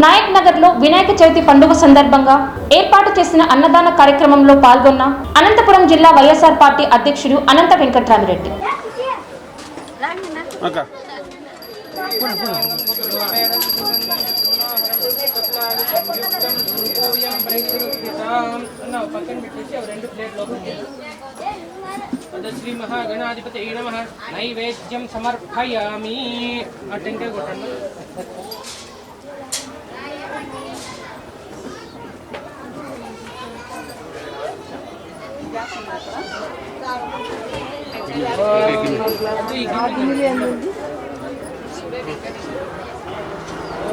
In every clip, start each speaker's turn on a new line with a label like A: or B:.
A: నాయక్ నగర్లో వినాయక చవితి పండుగ సందర్భంగా ఏర్పాటు చేసిన అన్నదాన కార్యక్రమంలో పాల్గొన్న అనంతపురం జిల్లా వైఎస్ఆర్ పార్టీ అధ్యక్షుడు అనంత వెంకట్రామిరెడ్డి.
B: శ్రీ మహాగణాధిపతి నమ. నైవేద్యం సమర్పయామి. కొట్టండి.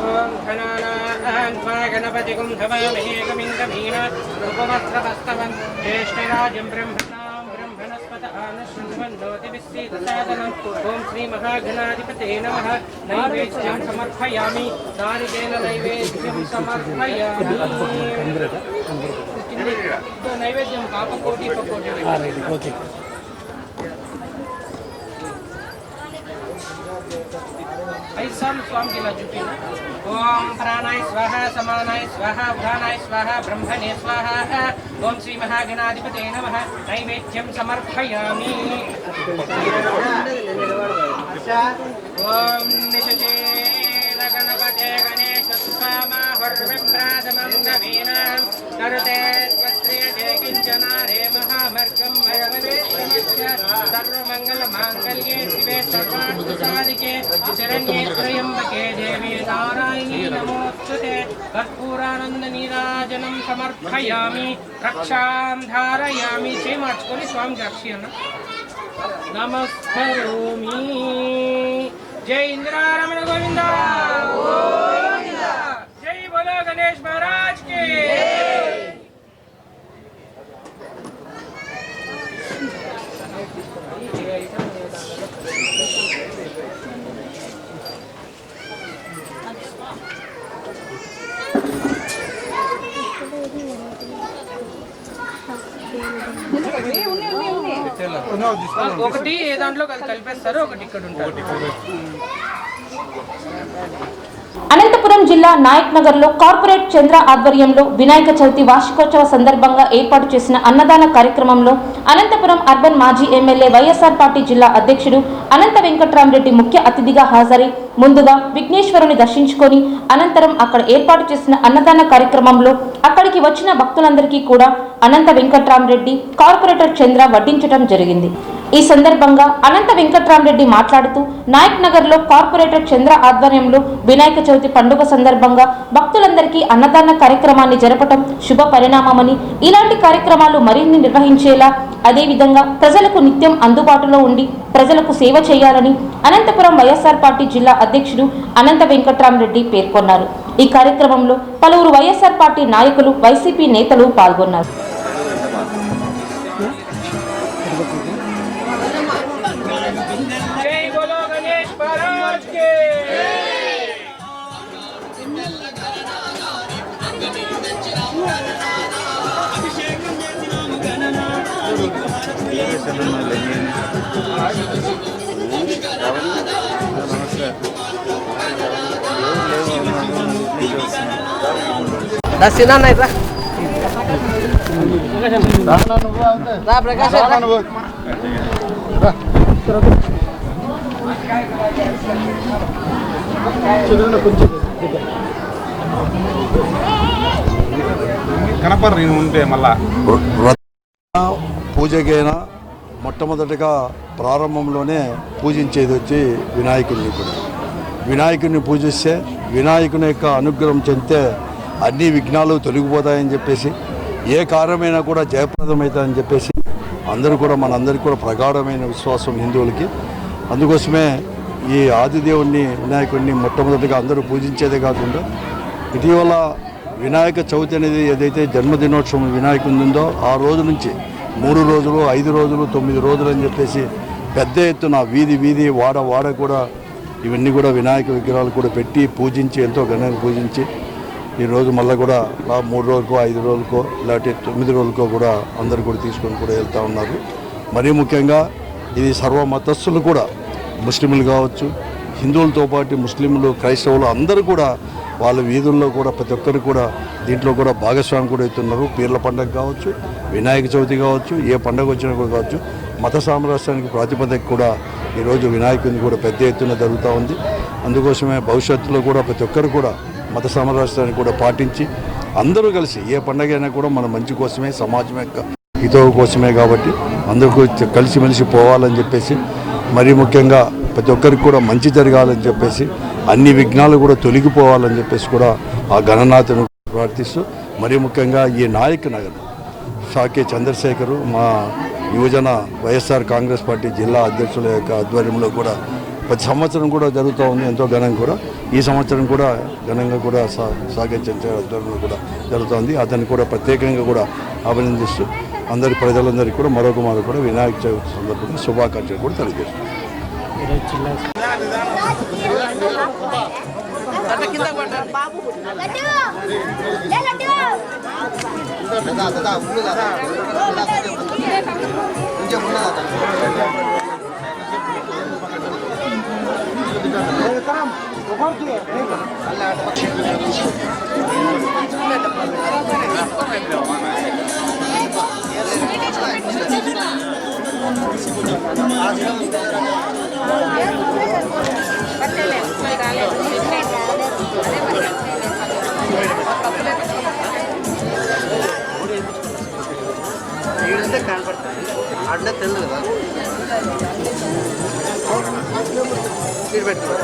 B: ఓం ఘనానాం త్వా గణపతిగుం హవామహే కమిం కమీన రూపవస్త్రవస్తవం జ్యేష్ఠరాజం బ్రహ్మణాం బ్రహ్మణస్పత ఆనశృణ్వన్నోతి విశ్రీతసాదనం ఓం శ్రీ మహాగణాధిపతే నమః రైట్ ఓకే. ఐసాన్ స్వామికి ఇలా చూపింది ఓం ప్రాణాయ స్వాహ సమానాయ స్వాహ ప్రాణాయ స్వాహ బ్రహ్మణే స్వాహ ఓం శ్రీ మహాగణాధిపతే నమ నైవేద్యం సమర్పయామి. గణపతే గణేశ స్వామ హర్విభ్రాతమం కరుతే प्रसादिके शरण्ये त्र्यम्बके देवी नारायणी नमोऽस्तुते कर्पूरानन्दनीराजनं समर्पयामि रक्षां धारयामि श्रीमार्चकोनि स्वामि रक्षि अन्न नमस्करोमि जय इन्द्रारमण गोविन्दा जय बोलो गणेश महाराज ఒకటి ఏ దాంట్లో కలిపేస్తారు ఒకటి ఇక్కడ ఉంటారు.
A: అనంతపురం జిల్లా నాయక్ నగర్లో కార్పొరేట్ చంద్ర ఆధ్వర్యంలో వినాయక చవితి వార్షికోత్సవ సందర్భంగా ఏర్పాటు చేసిన అన్నదాన కార్యక్రమంలో అనంతపురం అర్బన్ మాజీ MLA Y S R party జిల్లా అధ్యక్షుడు అనంత వెంకట్రామరెడ్డి ముఖ్య అతిథిగా హాజరై ముందుగా విఘ్నేశ్వరుని దర్శించుకొని అనంతరం అక్కడ ఏర్పాటు చేసిన అన్నదాన కార్యక్రమంలో అక్కడికి వచ్చిన భక్తులందరికీ కూడా అనంత వెంకట్రామరెడ్డి కార్పొరేటర్ చంద్ర వడ్డించడం జరిగింది. ఈ సందర్భంగా అనంత వెంకట్రామరెడ్డి మాట్లాడుతూ నాయక్ నగర్లో కార్పొరేటర్ చంద్ర ఆధ్వర్యంలో వినాయక చవితి పండుగ సందర్భంగా భక్తులందరికీ అన్నదాన కార్యక్రమాన్ని జరపటం శుభ పరిణామమని ఇలాంటి కార్యక్రమాలు మరిన్ని నిర్వహించేలా అదేవిధంగా ప్రజలకు నిత్యం అందుబాటులో ఉండి ప్రజలకు సేవ చేయాలని అనంతపురం వైఎస్ఆర్ పార్టీ జిల్లా అధ్యక్షుడు అనంత వెంకట్రామరెడ్డి పేర్కొన్నారు. ఈ కార్యక్రమంలో పలువురు వైఎస్ఆర్ పార్టీ నాయకులు వైసీపీ నేతలు పాల్గొన్నారు.
C: కనపరు నేను ఉంటే మళ్ళా.
D: పూజకైనా మొట్టమొదటిగా ప్రారంభంలోనే పూజించేది వచ్చి వినాయకుడిని కూడా వినాయకుడిని పూజిస్తే వినాయకుని యొక్క అనుగ్రహం చెందితే అన్ని విఘ్నాలు తొలగిపోతాయని చెప్పేసి ఏ కార్యమైనా కూడా జయప్రదమవుతాయని చెప్పేసి అందరూ కూడా మనందరికీ కూడా ప్రగాఢమైన విశ్వాసం హిందువులకి. అందుకోసమే ఈ ఆదిదేవుణ్ణి వినాయకుడిని మొట్టమొదటిగా అందరూ పూజించేదే కాకుండా ఇటీవల వినాయక చవితి అనేది ఏదైతే జన్మదినోత్సవం వినాయకుడి ఉందో ఆ రోజు నుంచి మూడు రోజులు ఐదు రోజులు తొమ్మిది రోజులు అని చెప్పేసి పెద్ద ఎత్తున వీధి వీధి వాడ వాడ కూడా ఇవన్నీ కూడా వినాయక విగ్రహాలు కూడా పెట్టి పూజించి ఎంతో ఘనంగా పూజించి ఈరోజు మళ్ళీ కూడా మూడు రోజులకో ఐదు రోజులకో ఇలాంటి తొమ్మిది రోజులకో కూడా అందరు కూడా తీసుకొని కూడా వెళ్తూ ఉన్నారు. మరీ ముఖ్యంగా ఇది సర్వ మతస్థులు కూడా ముస్లింలు కావచ్చు హిందువులతో పాటు ముస్లింలు క్రైస్తవులు అందరూ కూడా వాళ్ళ వీధుల్లో కూడా ప్రతి ఒక్కరు కూడా దీంట్లో కూడా భాగస్వామి కూడా అవుతున్నారు. పీర్ల పండగ కావచ్చు వినాయక చవితి కావచ్చు ఏ పండగ వచ్చినా కూడా కావచ్చు మత సామరస్యానికి ప్రాతిపదిక కూడా ఈరోజు వినాయకుని కూడా పెద్ద ఎత్తున జరుగుతూ ఉంది. అందుకోసమే భవిష్యత్తులో కూడా ప్రతి ఒక్కరు కూడా మత సామరస్యాన్ని కూడా పాటించి అందరూ కలిసి ఏ పండగ అయినా కూడా మన మంచి కోసమే సమాజం యొక్క హితవు కోసమే కాబట్టి అందరూ కలిసిమెలిసి పోవాలని చెప్పేసి మరీ ముఖ్యంగా ప్రతి ఒక్కరికి కూడా మంచి జరగాలని చెప్పేసి అన్ని విఘ్నాలు కూడా తొలగిపోవాలని చెప్పేసి కూడా ఆ గణనాథను ప్రార్థిస్తూ మరీ ముఖ్యంగా ఈ నాయక్ నగర్ షాకే చంద్రశేఖరు మా యువజన వైఎస్ఆర్ కాంగ్రెస్ పార్టీ జిల్లా అధ్యక్షుల యొక్క ఆధ్వర్యంలో కూడా ప్రతి సంవత్సరం కూడా జరుగుతూ ఉంది ఎంతో ఘనంగా కూడా. ఈ సంవత్సరం కూడా ఘనంగా కూడా సా సాగే కూడా జరుగుతోంది. అతన్ని కూడా ప్రత్యేకంగా కూడా అభినందిస్తూ అందరి ప్రజలందరికీ కూడా మరొక మరొక కూడా వినాయక చవితి సందర్భంగా శుభాకాంక్షలు కూడా తెలియజేస్తున్నాం
E: కనపడతాయి అడ్డ తెలుసు కదా Silverton.